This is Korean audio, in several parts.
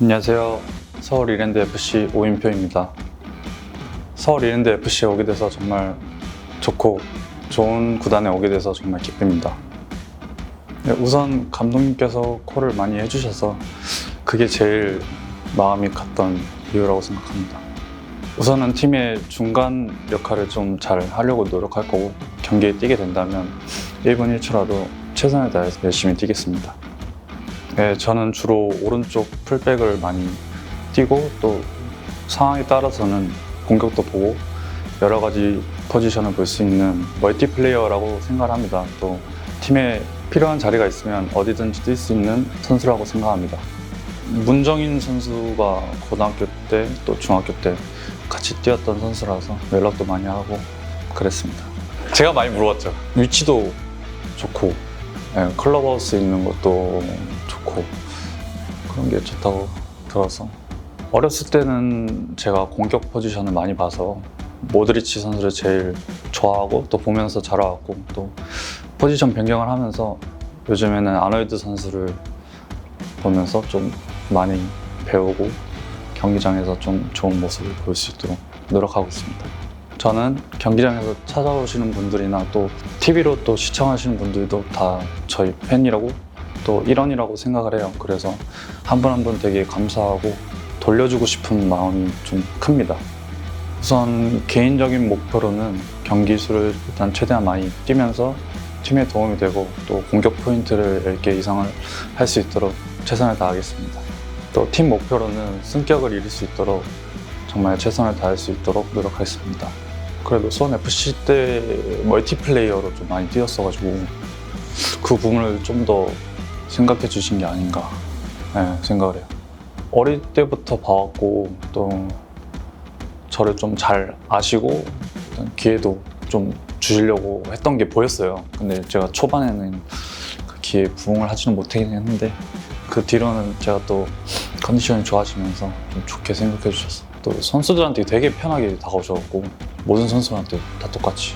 안녕하세요. 서울 이랜드 FC 오인표입니다. 서울 이랜드 FC에 오게 돼서 정말 좋고 좋은 구단에 오게 돼서 정말 기쁩니다. 네, 우선 감독님께서 콜을 많이 해주셔서 그게 제일 마음이 갔던 이유라고 생각합니다. 우선은 팀의 중간 역할을 좀 잘 하려고 노력할 거고 경기에 뛰게 된다면 1분 1초라도 최선을 다해서 열심히 뛰겠습니다. 네, 저는 주로 오른쪽 풀백을 많이 뛰고 또 상황에 따라서는 공격도 보고 여러 가지 포지션을 볼 수 있는 멀티 플레이어라고 생각을 합니다. 또 팀에 필요한 자리가 있으면 어디든지 뛸 수 있는 선수라고 생각합니다. 문정인 선수가 고등학교 때 또 중학교 때 같이 뛰었던 선수라서 연락도 많이 하고 그랬습니다. 제가 많이 물어봤죠. 위치도 좋고 예, 클럽하우스 있는 것도 좋고 그런 게 좋다고 들어서 어렸을 때는 제가 공격 포지션을 많이 봐서 모드리치 선수를 제일 좋아하고 또 보면서 자라왔고 또 포지션 변경을 하면서 요즘에는 아놀드 선수를 보면서 좀 많이 배우고 경기장에서 좀 좋은 모습을 볼 수 있도록 노력하고 있습니다. 저는 경기장에서 찾아오시는 분들이나 또 TV로 또 시청하시는 분들도 다 저희 팬이라고 또 일원이라고 생각을 해요. 그래서 한분한분 되게 감사하고 돌려주고 싶은 마음이 좀 큽니다. 우선 개인적인 목표로는 경기 수를 일단 최대한 많이 뛰면서 팀에 도움이 되고 또 공격 포인트를 10개 이상을 할 수 있도록 최선을 다하겠습니다. 또 팀 목표로는 승격을 이룰 수 있도록 정말 최선을 다할 수 있도록 노력하겠습니다. 그래도 수원 FC 때 멀티플레이어로 좀 많이 뛰었어가지고 그 부분을 좀 더 생각해 주신 게 아닌가 네, 생각을 해요. 어릴 때부터 봐왔고 또 저를 좀 잘 아시고 기회도 좀 주시려고 했던 게 보였어요. 근데 제가 초반에는 그 기회에 부응을 하지는 못하긴 했는데 그 뒤로는 제가 또 컨디션이 좋아지면서 좀 좋게 생각해 주셨어요. 또 선수들한테 되게 편하게 다가오셔갖고 모든 선수한테 다 똑같이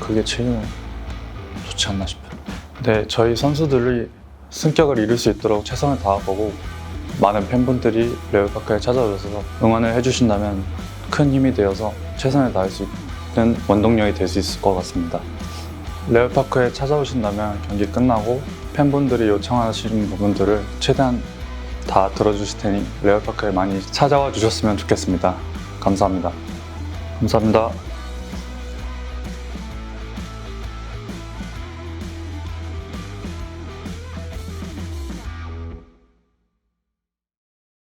그게 제일 좋지 않나 싶어요. 네, 저희 선수들이 승격을 이룰 수 있도록 최선을 다할 거고 많은 팬분들이 레오파크에 찾아오셔서 응원을 해주신다면 큰 힘이 되어서 최선을 다할 수 있는 원동력이 될 수 있을 것 같습니다. 레오파크에 찾아오신다면 경기 끝나고 팬분들이 요청하시는 부분들을 최대한 다 들어주실 테니 레오파크에 많이 찾아와 주셨으면 좋겠습니다. 감사합니다. 감사합니다.